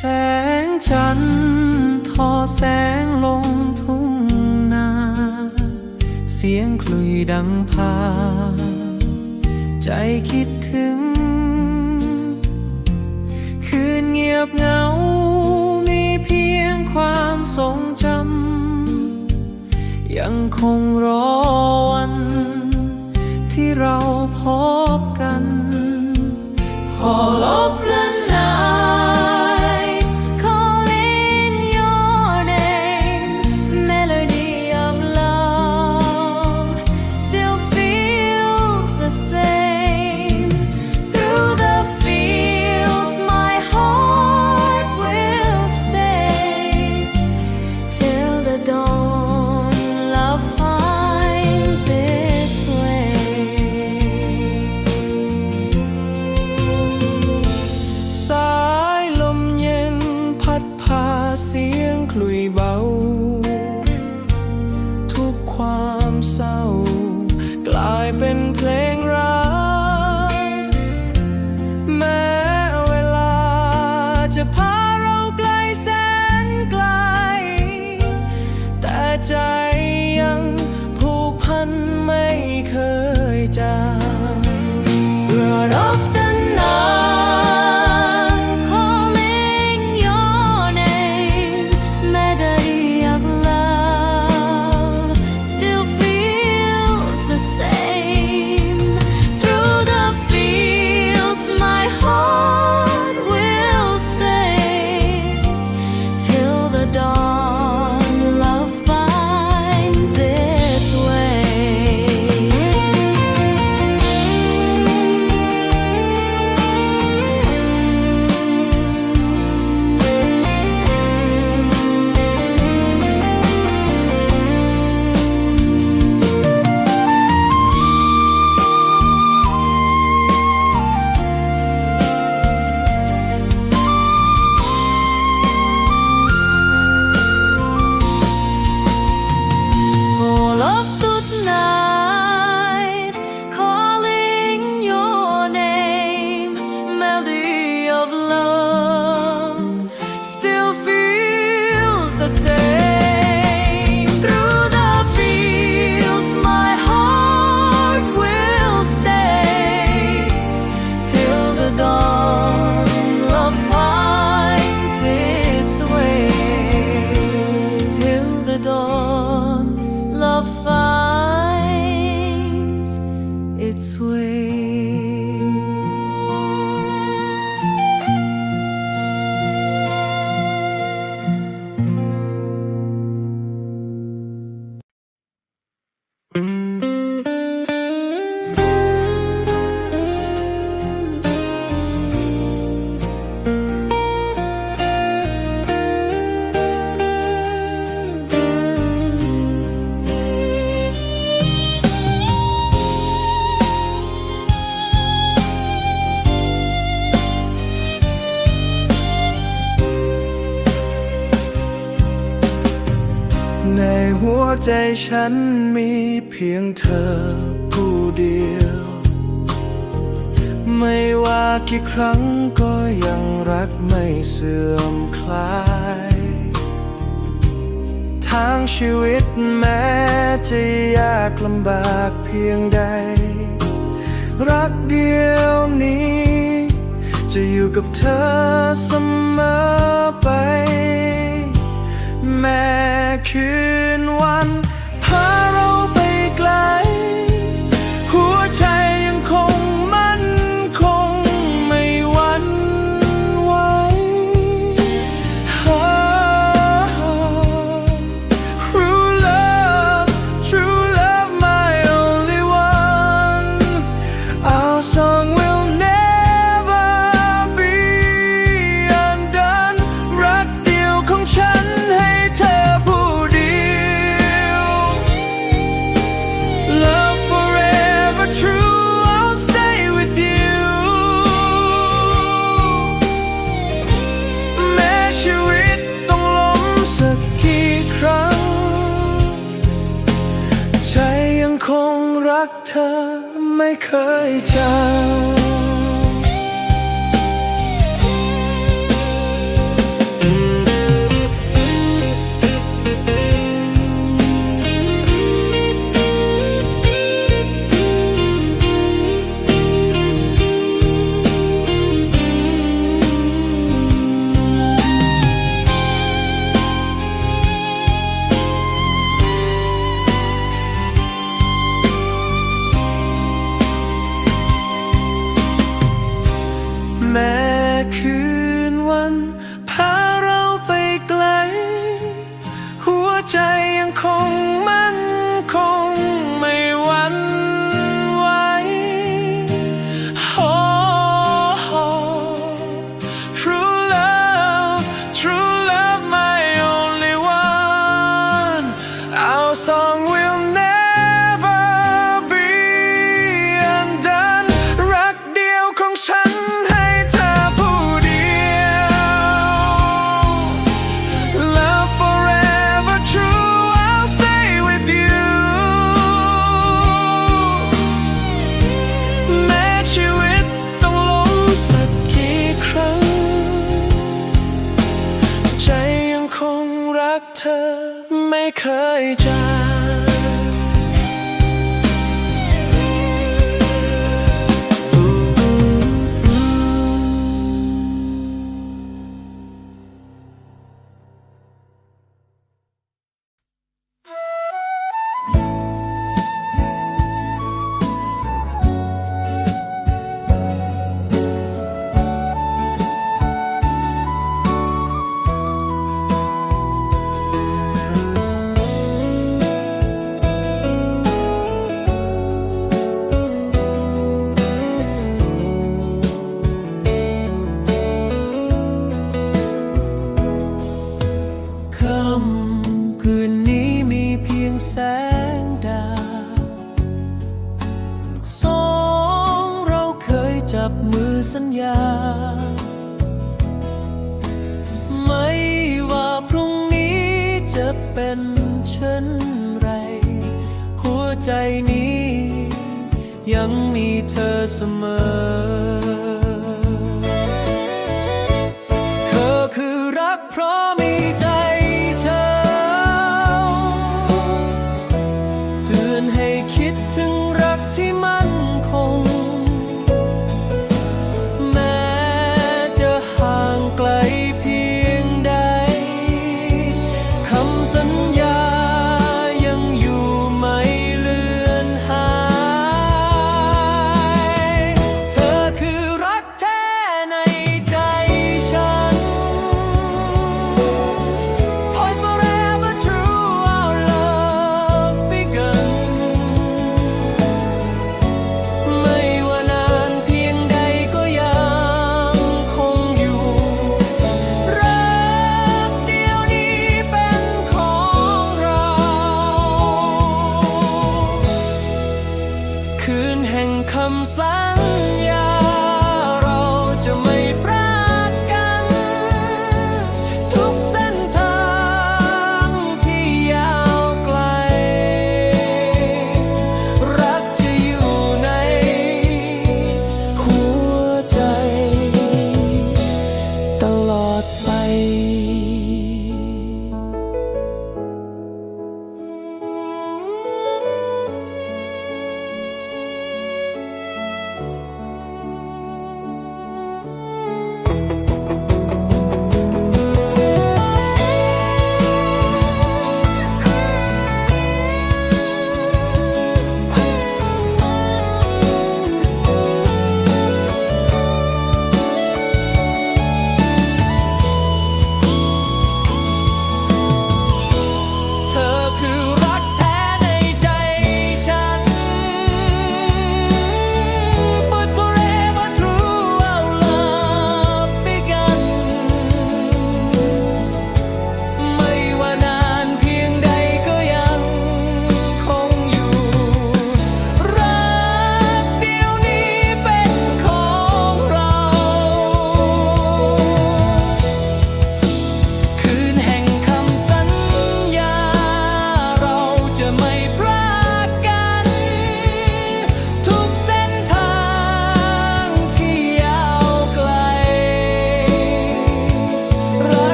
แสงจันทร์ทอแสงลงทุ่งนา เสียงคลุยดังพา ใจคิดถึง คืนเงียบเหงา มีเพียงความทรงจำ ยังคงรอวัน ที่เราพบกัน All of แต่ ฉันมีเพียงเธอผู้เดียว ไม่ว่ากี่ครั้งก็ยังรักไม่เสื่อมคลาย ทางชีวิตแม้จะยากลำบากเพียงใด รักเดียวนี้ จะอยู่กับเธอเสมอไป แม้คืนวัน 내 그. จะเป็นเช่นไร หัวใจนี้ยังมีเธอเสมอ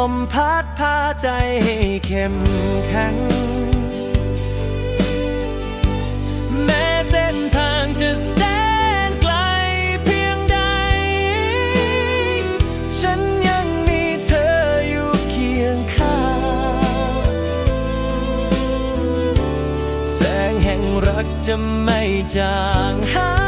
ลมพัดพาใจให้เข้มแข็ง แม้เส้นทางจะแสนไกลเพียงใด ฉันยังมีเธออยู่เคียงข้างแสงแห่งรักจะไม่จางหาย